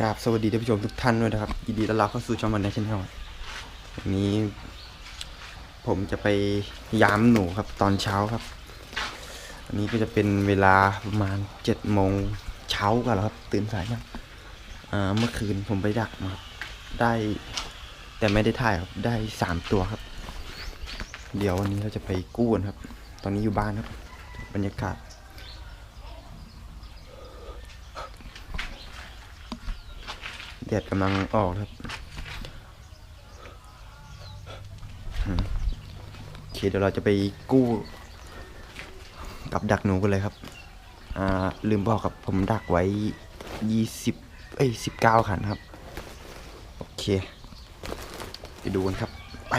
กราบสวัสดีท่านผู้ชมทุกท่านด้วยนะครับยินดีต้อนรับเข้าสู่ช่องมันในช n แนลวันนี้ ผมจะไปยามหนูครับตอนเช้าครับอันนี้ก็จะเป็นเวลาประมาณเจ็ดโมงเช้ากันแล้วครับ ตื่นสายมากอ่าเมื่อคืนผมไปดักมาได้ แต่ไม่ได้ถ่ายครับได้สามตัวครับ เดี๋ยววันนี้เราจะไปกู้นครับ ตอนนี้อยู่บ้านครับ บรรยากาศ แดดกำลังออกครับโอเคเดี๋ยวเราจะไปกู้ กับดักหนูกันเลยครับ อ่า ลืมบอกครับผมดักไว้ยี่สิบเอ้ยสิบเก้าขันครับ โอเค ไปดูกันครับ ไป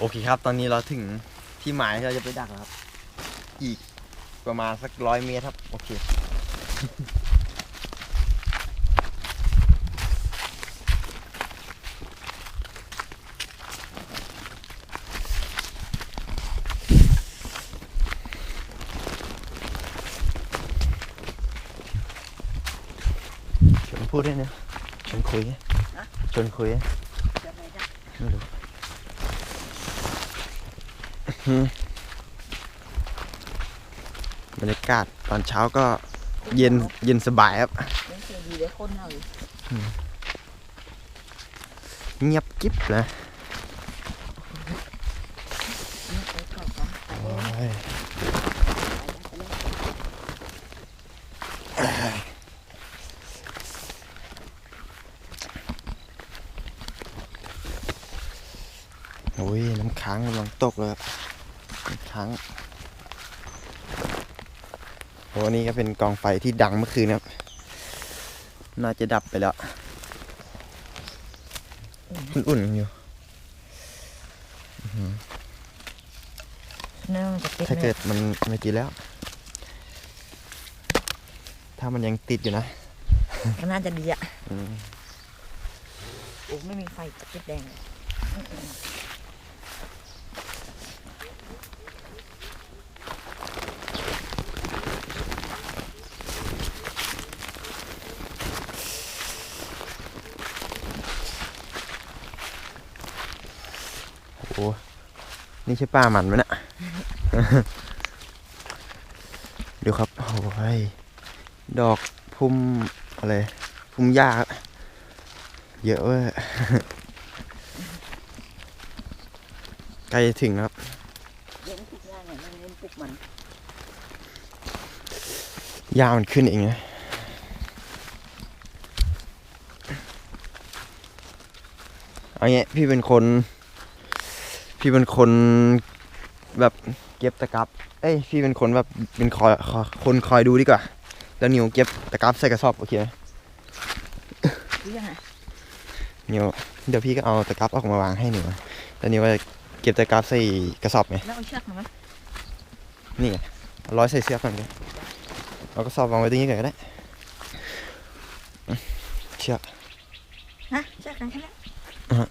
โอเคครับ ตอนนี้เราถึงที่หมายที่เราจะไปดักแล้วครับ อีกประมาณสักร้อยเมตรครับ โอเค ชวนพูดด้วยนะชวนคุยนะชวนคุยนะไม่รู้ บรรยากาศตอนเช้าก็เย็นเย็นสบายครับยังเสียดีเลยคนเอาอยู่เงียบกิ๊บเลยนี่ไปก่อนกันไปเลยโอ้ยไปเลยโอ้ย น้ำค้างกำลังตกเลยครับ น้ำค้างโอ้นี่ก็เป็นกองไฟที่ดังเมื่อคืนนะครับ น่าจะดับไปแล้ว อุ่นๆอยู่เนื่องจะติดถ้าเลเกิยดมันไม่กินแล้ว ถ้ามันยังติดอยู่นะ ก็น่าจะดีอะอืมโอ้ไม่มีไฟติดแดง นี่ใช่ป้ามันไหมเนะดูครับ โอ้ย ดอกพุ่มอะไร พุ่มหญ้าครับเยอะเว้ยใกล้จะถึงแล้วครับเลี้ยงปลูกยากเนี่ยมันเลี้ยงปลูกมันหญ้ามันขึ้นเองนะเอางี้พี่เป็นคน พี่เป็นคนแบบเก็บตะกรับ เอ้ยพี่เป็นคนแบบเป็นคอยคอยคนคอยดูดีกว่า แล้วนิวเก็บตะกรับใส่กระสอบโอเคไหมหรือยังไงนิวเดี๋ยวพี่ก็เอาตะกรับออกมาวางให้หนูแล้วนิวก็จะเก็บแต่กราฟใส่กระสอบไงแล้วเอาเชือกมาไหมนี่ไงเอาร้อยใส่เสื้อก่อนเลยเอากระสอบวางไว้ตรงนี้ก่อนก็ได้อืมเชือกฮะเชือกกันแค่นั้นอ่าฮะ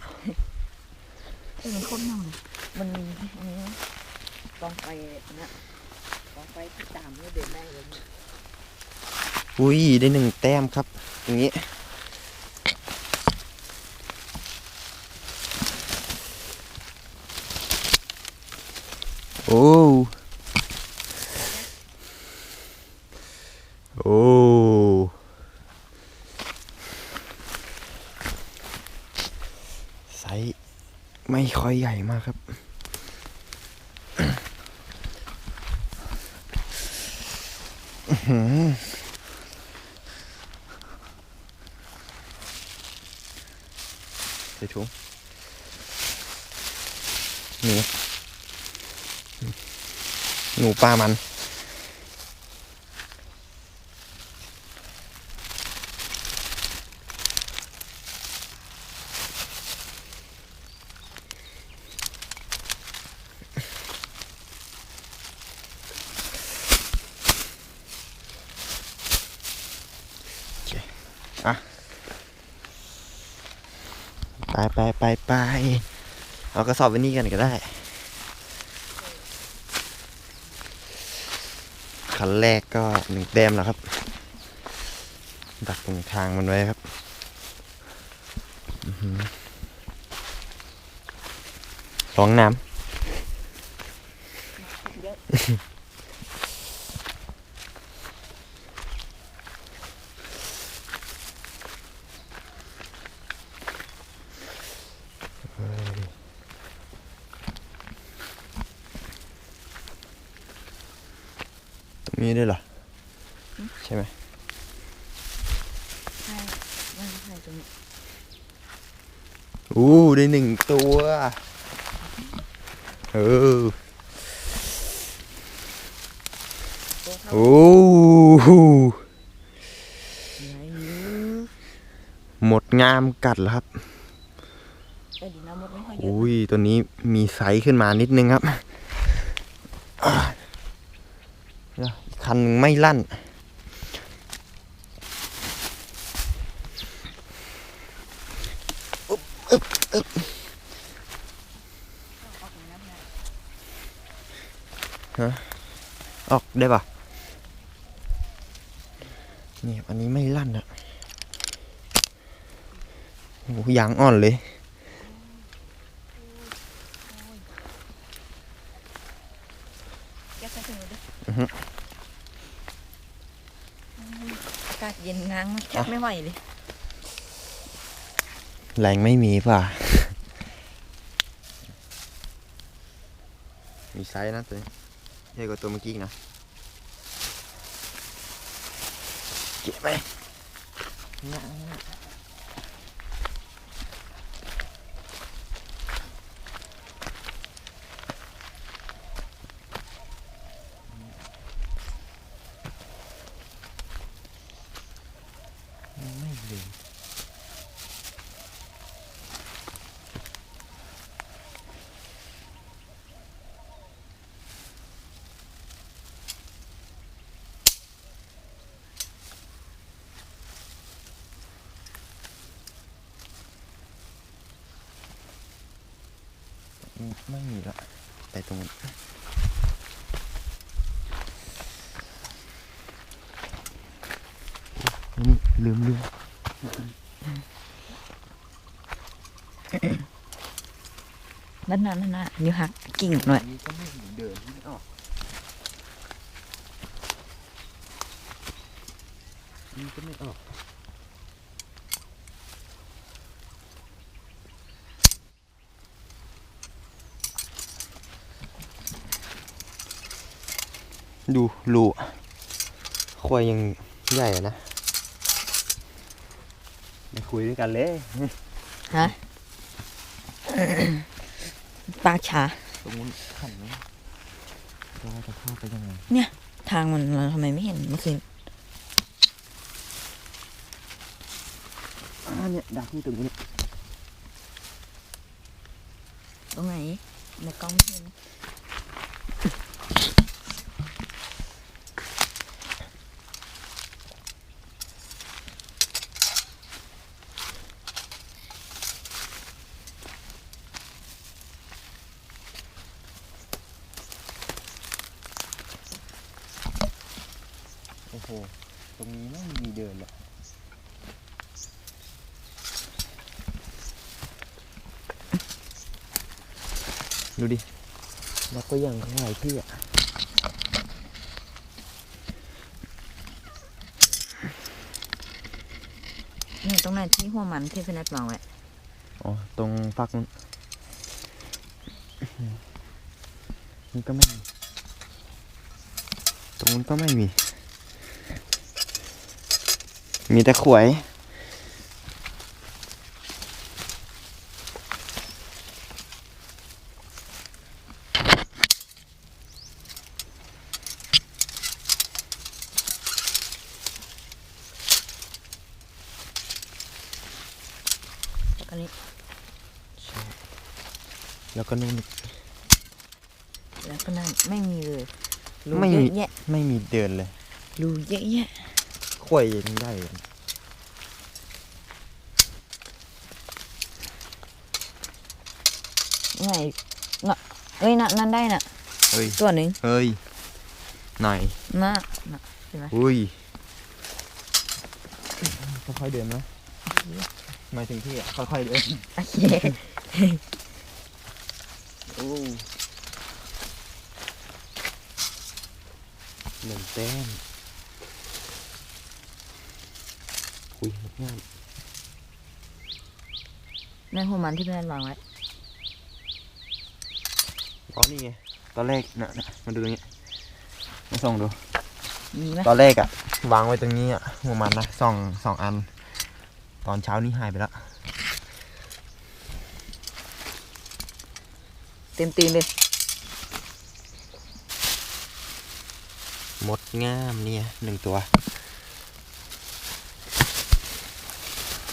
เอ้ยมันโคตรเน่าเลยมันมีอันนี้นะกองไฟนะกองไฟที่ตามเนี่ยเดินได้เลยเนี่ยอุ้ยได้หนึ่งแต้มครับ อย่างนี้โอ้โอ้ไซส์ ไม่ค่อยใหญ่มากครับอื้อหือใส่ถุงนี่หนูปลามัน อะไปไปไปไปเอากระสอบไว้นี่กันก็ได้คันแรกก็หนึ่งแต้มแล้วครับ ดักตรงทางมันไว้ครับอื้อหือสองน้เำตรงนี้ด้วยเหรอ ใช่ไหมใช่ไม่ใช่ตรงนี้อู้ได้หนึ่งตัว เออตัวเท่าโอ้ไหนอยู่หมดงามกัดแล้วครับ แต่ดีนะมดไม่ค่อยเยอะอุ้ยตัวนี้มีไซส์ขึ้นมานิดนึงครับอะเดี๋ยวอีก คันหนึ่งไม่ลั่นออกมาแล้วนะออกได้ปะนี่ครับอันนี้ไม่ลั่นอะโอ้โหยางอ่อนเลยแกใส่ถุงมือดิอือฮึอืมอากาศเย็นง้างมันแทบไม่ไหวเลย แรงไม่มีป่ะ มีไซส์นะตัวนี้ใหญ่กว่าตัวเมื่อกี้อีกนะเก็บไหมไไม่มีละไปตรงนู้นนี่ลืมลืมนั่นน่ะนั่นน่ะนิ้วหักกิ่งหน่อยนี่ก็ไม่เดินไม่ออกนี่ก็ไม่ออก ดูรูควายยังใหญ่อะนะมาคุยด้วยกันเลยฮะปลาชาตรงนู้นขันไหมเราจะเข้าไปยังไงทางมันเราทำไมไม่เห็นเมื่อคืนอ่าเนี่ยดักที่ตรงนี้ ตรงไหนในกล้องไม่เห็น หตรงนี้ไม่มีเดินเลยดูดิแล้วก็ยังข้างในที่อะนี่ตรงไหนที่หัวมันที่พี่นัทวางไว้อ๋อ ตรงฝักนู้นนี่ก็ไม่มี ตรงนู้นก็ไม่มี มีแต่ขวยแล้วก็นี้แล้วก็นู่นแล้วก็นั่นไม่มีเลยรูไม่เยมี อะแยะไม่มีเดินเลย รูเยอะแยะ ขวยยังได้เลยไงน่ะเอ้ยน่ะนั่นได้น่ะ เฮ้ยตัวหนึ่งเฮ้ยไหนน่ะน่ะเห็นไหมอุ้ยค่อยๆเดินนะหมายถึงที่อะค่อยๆเดินโอเคโอ้หนึ่งแต้ม อุ้ยงามในหัวมันที่พี่นัทวางไว้อ๋อนี่ไงตอนแรกน่ะน่ะมาดูตรงนี้มาส่องดู มีไหมตอนแรกอะวางไว้ตรงนี้อะหัวมันนะสองสองอัน ตอนเช้านี้หายไปแล้วเต็มตีนเลยหมดงามเนี่ยหนึ่งตัว อั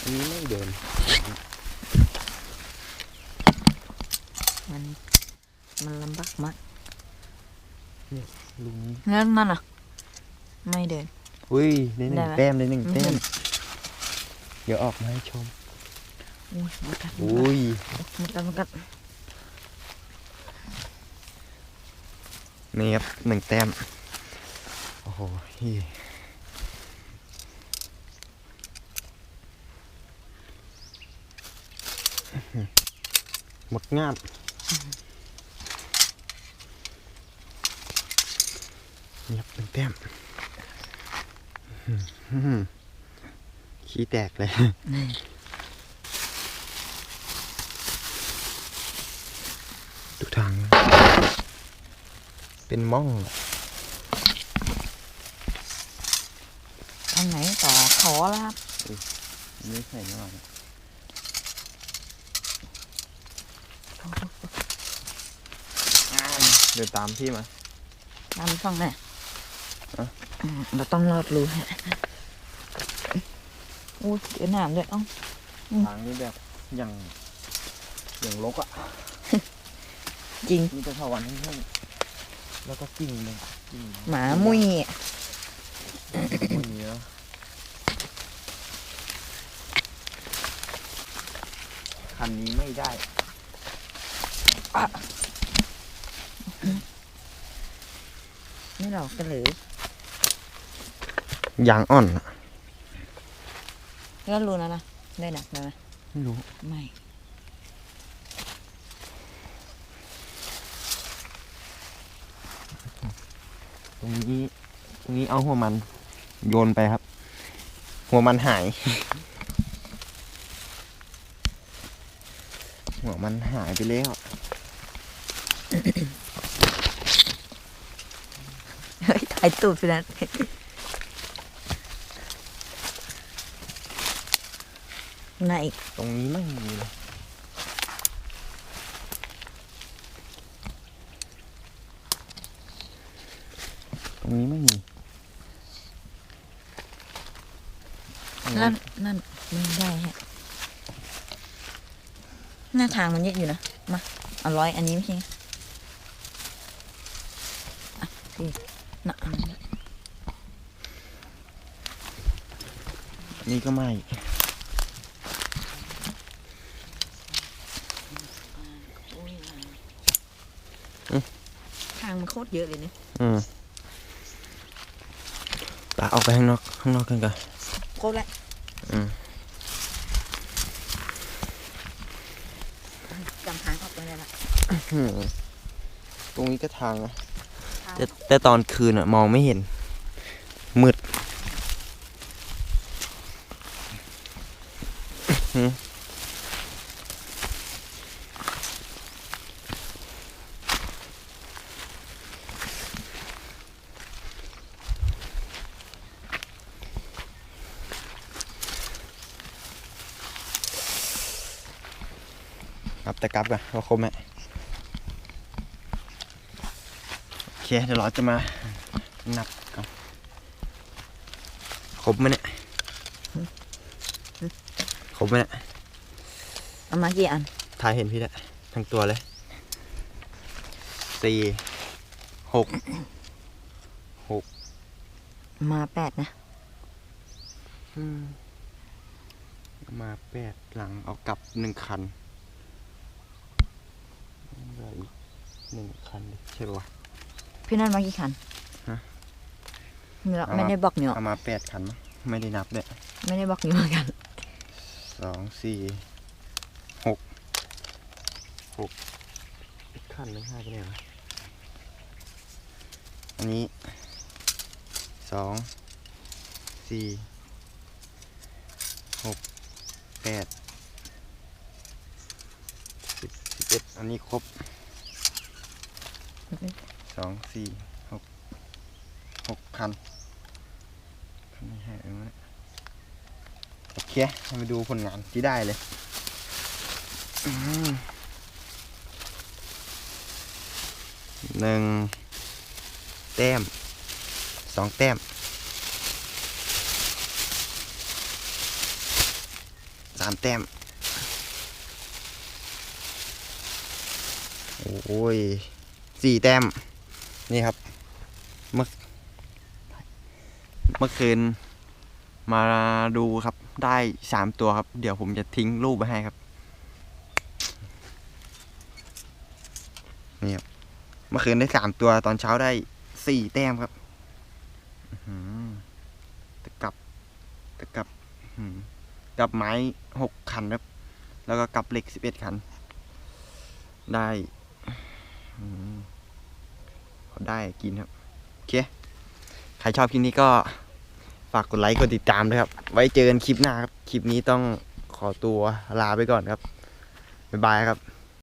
นนี้ไม่เดิน มัน มันลำบากมากลุงแล้วนั่นอะ ไม่เดิน อุ้ยได้หนึ่ได้งไหมแต้มได้หนึ่งไม่แต้เห็มนเดี๋ยวออกมาให้ชม อุ้ยมันกัดมันกัดอุ้ยมันกัดมันกัดนี่ครับหนึ่งแต้ม โอ้โหเฮ้ย หมดงามนี่ครับหนึ่งแต้มอื้อหือขี้แตกเลยดูทางนะเป็นม่องทางไหนต่อขอแล้วครับ ไม่ใช่หน่อย เดินตามพี่มาตามฟังหน่เราต้องรอดรูฮะอุ้ยเดี๋ยวหนามด้วยอ้อืมทางนี้แบบอย่างอย่างลกอะ จริงมีแต่ถาวันแห้งๆแล้วก็กิ่งเลยกิ่งหมามุ้ยมันเยอะคันนี้ไม่ได้ ไม่หลอกกันหรือยางอ่อนอะแล้วรู้นะนะ ได้หนักไหมไม่รู้ ไม่ ตรงนี้ตรงนี้เอาหัวมัน โยนไปครับ หัวมันหาย หัวมันหายไปแล้ว เฮ้ยถ่ายตูดไปแล้วไหนอีกตรงนี้ไม่มีเลยตรงนี้ไม่มีนั่นนั่นไม่ได้ฮะหน้าทางมันเยอะอยู่นะ มา เอาร้อยอันนี้ไม่ใช่ไงที่ น่ะอันนั้นนี่ก็ไม่โอ้ยอืมทางมันโคตรเยอะเลยเนี่ยอืมปลาออกไปข้างนอก ข้างนอกกันก่อนโคตรละอืมจำทางออกไปเลยละอืมตรงนี้ก็ทางนะทาง แต่แต่ตอนคืนอะมองไม่เห็น มืดหืมนับแต่กลับกันว่าครบไหมโอ เคเดี๋ยวเราจะมานับก่อนครบไหมเนี่ยครบไหมเนี่ยเอามากี่อันทายเห็นพี่แล้วทั้งตัวเลยสี่หกมาแปดนะอืมมาแปดหลังเอากลับหนึ่งคันเหลืออีกหนึ่งคันดิใช่ปะวะ พี่นั่นมากี่คันฮะไม่ได้เอามาไม่ได้บอกเหนียวเอามาแปดคันมั้งไม่ได้นับด้วยไม่ได้บอกเหนียวเหมือนกัน สองสี่หกหกอีกคันหนึ่งห้าไปไหนวะอันนี้สองสี่หกแปดสิบสิบเอ็ดอันนี้ครบ สองสี่หกหกคันไม่ให้เองวะโอเคเรามาดูผลงานที่ได้เลยหนึ่งแต้มสองแต้มสามแต้ม โอ้ยสี่แต้ม นี่ครับ เมื่อเมื่อคืนมาดูครับ ได้สามตัวครับ เดี๋ยวผมจะทิ้งรูปไว้ให้ครับ นี่ครับ เมื่อคืนได้สามตัวตอนเช้าได้สี่แต้มครับตะกับตะกับกับไม้หกคันครับ แล้วก็กับเหล็กสิบเอ็ดคัน ได้อื ได้กินครับ โอเค ใครชอบคลิปนี้ก็ฝากกดไลค์กดติดตามด้วยครับ ไว้เจอกันคลิปหน้าครับ คลิปนี้ต้องขอตัวลาไปก่อนครับ บ๊ายบายครับ